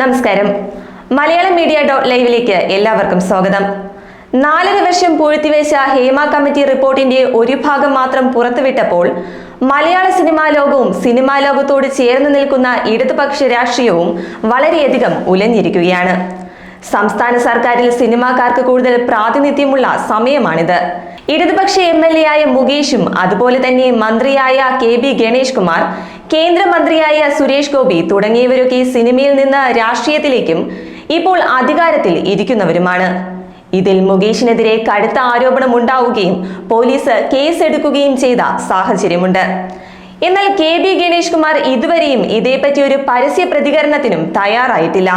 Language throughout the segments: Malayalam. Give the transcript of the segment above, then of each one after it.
നമസ്കാരം. മലയാളം മീഡിയ ഡോട്ട് ലൈവിലേക്ക് എല്ലാവർക്കും സ്വാഗതം. നാലര വർഷം പൂഴ്ത്തിവെച്ച ഹേമ കമ്മിറ്റി റിപ്പോർട്ടിന്റെ ഒരു ഭാഗം മാത്രം പുറത്തുവിട്ടപ്പോൾ മലയാള സിനിമാ ലോകവും സിനിമാ ലോകത്തോട് ചേർന്ന് നിൽക്കുന്ന ഇടതുപക്ഷ രാഷ്ട്രീയവും വളരെയധികം ഉലഞ്ഞിരിക്കുകയാണ്. സംസ്ഥാന സർക്കാരിൽ സിനിമാക്കാർക്ക് കൂടുതൽ പ്രാതിനിധ്യമുള്ള സമയമാണിത്. ഇടതുപക്ഷ എം എൽ എ ആയ മുകേഷും അതുപോലെ തന്നെ മന്ത്രിയായ കെ ബി ഗണേഷ് കുമാർ കേന്ദ്രമന്ത്രിയായ സുരേഷ് ഗോപി തുടങ്ങിയവരൊക്കെ സിനിമയിൽ നിന്ന് രാഷ്ട്രീയത്തിലേക്കും ഇപ്പോൾ അധികാരത്തിൽ ഇരിക്കുന്നവരുമാണ്. ഇതിൽ മുകേഷിനെതിരെ കടുത്ത ആരോപണം ഉണ്ടാവുകയും പോലീസ് കേസെടുക്കുകയും ചെയ്ത സാഹചര്യമുണ്ട്. എന്നാൽ കെ ബി ഗണേഷ് കുമാർ ഇതുവരെയും ഇതേപ്പറ്റി ഒരു പരസ്യ പ്രതികരണത്തിനും തയ്യാറായിട്ടില്ല.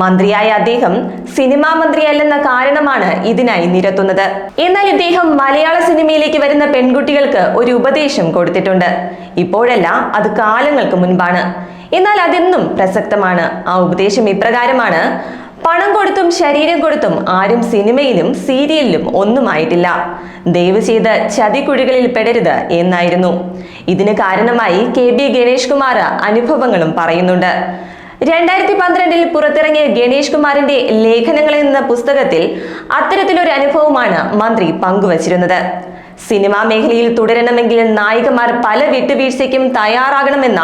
മന്ത്രിയായ അദ്ദേഹം സിനിമാ മന്ത്രിയല്ലെന്ന കാരണമാണ് ഇതിനായി നിരത്തുന്നത്. എന്നാൽ ഇദ്ദേഹം മലയാള സിനിമയിലേക്ക് വരുന്ന പെൺകുട്ടികൾക്ക് ഒരു ഉപദേശം കൊടുത്തിട്ടുണ്ട്. ഇപ്പോഴല്ല അത് കാലങ്ങൾക്ക് മുൻപാണ്. എന്നാൽ അതെന്നും പ്രസക്തമാണ്. ആ ഉപദേശം ഇപ്രകാരമാണ്. പണം കൊടുത്തും ശരീരം കൊടുത്തും ആരും സിനിമയിലും സീരിയലിലും ഒന്നുമായിട്ടില്ല. ദയവ് ചെയ്ത് ചതിക്കുഴികളിൽ പെടരുത് എന്നായിരുന്നു. ഇതിന് കാരണമായി കെ ബി ഗണേഷ് കുമാർ അനുഭവങ്ങളും പറയുന്നുണ്ട്. രണ്ടായിരത്തി പന്ത്രണ്ടിൽ പുറത്തിറങ്ങിയ ഗണേഷ് കുമാറിന്റെ ലേഖനങ്ങൾ എന്ന പുസ്തകത്തിൽ അത്തരത്തിലൊരു അനുഭവമാണ് മന്ത്രി പങ്കുവച്ചിരുന്നത്. സിനിമാ മേഖലയിൽ തുടരണമെങ്കിൽ നായികമാർ പല വിട്ടുവീഴ്ചയ്ക്കും തയ്യാറാകണമെന്ന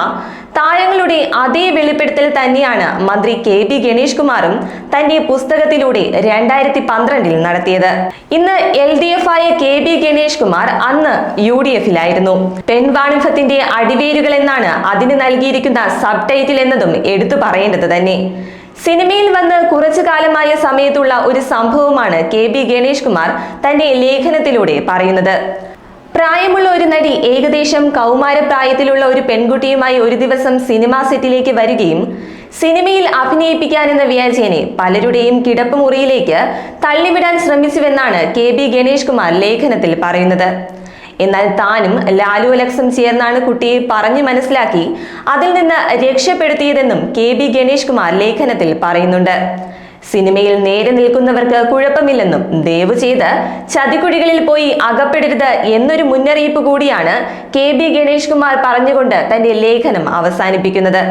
താരങ്ങളുടെ അതേ വെളിപ്പെടുത്തൽ തന്നെയാണ് മന്ത്രി കെ പി ഗണേഷ് കുമാറും തന്റെ പുസ്തകത്തിലൂടെ രണ്ടായിരത്തി പന്ത്രണ്ടിൽ നടത്തിയത്. ഇന്ന് എൽ ഡി എഫ് ആയ കെ പി ഗണേഷ് കുമാർ അന്ന് യു ഡി എഫിലായിരുന്നു. പെൺവാണിഭത്തിന്റെ അടിവേരുകൾ എന്നാണ് അതിന് നൽകിയിരിക്കുന്ന സബ് ടൈറ്റിൽ എന്നതും എടുത്തു പറയേണ്ടത് തന്നെ. സിനിമയിൽ വന്ന് കുറച്ചു കാലമായ സമയത്തുള്ള ഒരു സംഭവമാണ് കെ ബി ഗണേഷ് കുമാർ തന്റെ ലേഖനത്തിലൂടെ പറയുന്നത്. പ്രായമുള്ള ഒരു നടി ഏകദേശം കൗമാര പ്രായത്തിലുള്ള ഒരു പെൺകുട്ടിയുമായി ഒരു ദിവസം സിനിമാ സെറ്റിലേക്ക് വരികയും സിനിമയിൽ അഭിനയിപ്പിക്കാനെന്ന വ്യാജേനെ പലരുടെയും കിടപ്പ് മുറിയിലേക്ക് തള്ളിവിടാൻ ശ്രമിച്ചുവെന്നാണ് കെ ബി ഗണേഷ് കുമാർ ലേഖനത്തിൽ പറയുന്നത്. എന്നാൽ താനും ലാലു അലക്സും ചേർന്നാണ് കുട്ടിയെ പറഞ്ഞു മനസ്സിലാക്കി അതിൽ നിന്ന് രക്ഷപ്പെടുത്തിയതെന്നും കെ ബി ഗണേഷ് കുമാർ ലേഖനത്തിൽ പറയുന്നുണ്ട്. സിനിമയിൽ നേരെ നിൽക്കുന്നവർക്ക് കുഴപ്പമില്ലെന്നും ദയവ് ചെയ്ത് ചതിക്കുഴികളിൽ പോയി അകപ്പെടരുത് എന്നൊരു മുന്നറിയിപ്പ് കൂടിയാണ് കെ ബി ഗണേഷ് കുമാർ പറഞ്ഞുകൊണ്ട് തന്റെ ലേഖനം അവസാനിപ്പിക്കുന്നത്.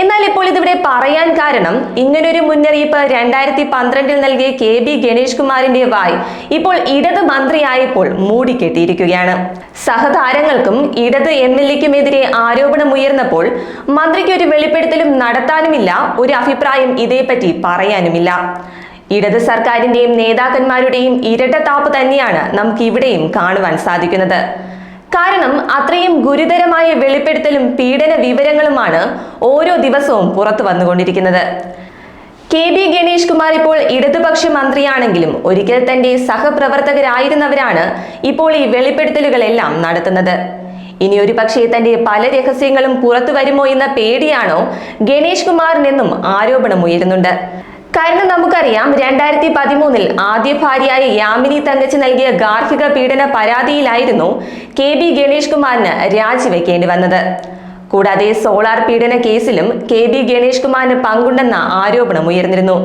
എന്നാൽ ഇപ്പോൾ ഇതിവിടെ പറയാൻ കാരണം ഇങ്ങനൊരു മുന്നറിയിപ്പ് രണ്ടായിരത്തി പന്ത്രണ്ടിൽ നൽകിയ കെ ബി ഗണേഷ് കുമാറിന്റെ വായ് ഇപ്പോൾ ഇടത് മന്ത്രിയായപ്പോൾ മൂടിക്കെട്ടിയിരിക്കുകയാണ്. സഹതാരങ്ങൾക്കും ഇടത് എം എൽ എക്കുമെതിരെ ആരോപണം ഉയർന്നപ്പോൾ മന്ത്രിക്ക് ഒരു വെളിപ്പെടുത്തലും നടത്താനുമില്ല ഒരു അഭിപ്രായം ഇതേപ്പറ്റി പറയാനുമില്ല. ഇടത് സർക്കാരിന്റെയും നേതാക്കന്മാരുടെയും ഇരട്ടത്താപ്പ് തന്നെയാണ് നമുക്ക് ഇവിടെയും കാണുവാൻ സാധിക്കുന്നത്. കാരണം അത്രയും ഗുരുതരമായ വെളിപ്പെടുത്തലും പീഡന വിവരങ്ങളുമാണ് ഓരോ ദിവസവും പുറത്തു വന്നുകൊണ്ടിരിക്കുന്നത്. കെ ബി ഗണേഷ് കുമാർ ഇപ്പോൾ ഇടതുപക്ഷ മന്ത്രിയാണെങ്കിലും ഒരിക്കൽ തന്റെ സഹപ്രവർത്തകരായിരുന്നവരാണ് ഇപ്പോൾ ഈ വെളിപ്പെടുത്തലുകളെല്ലാം നടത്തുന്നത്. ഇനി ഒരു പക്ഷേ തന്റെ പല രഹസ്യങ്ങളും പുറത്തു വരുമോ എന്ന പേടിയാണോ ഗണേഷ് കുമാറിനെന്നും ആരോപണം ഉയരുന്നുണ്ട് കാരണം നമുക്കറിയാം രണ്ടായിരത്തി പതിമൂന്നിൽ ആദ്യ ഭാര്യയായ യാമിനി തങ്കച്ച് നൽകിയ ഗാർഹിക പീഡന പരാതിയിലായിരുന്നു കെ ബി ഗണേഷ് കുമാറിന് രാജിവെക്കേണ്ടി വന്നത്. കൂടാതെ സോളാർ പീഡന കേസിലും കെ ബി ഗണേഷ് കുമാറിന് പങ്കുണ്ടെന്ന ആരോപണം ഉയർന്നിരുന്നു.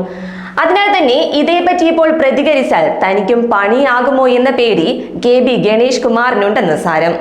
അതിനാൽ തന്നെ ഇതേപ്പറ്റി ഇപ്പോൾ പ്രതികരിച്ചാൽ തനിക്കും പണിയാകുമോ എന്ന പേടി കെ ബി ഗണേഷ് കുമാറിനുണ്ടെന്ന് സാരം.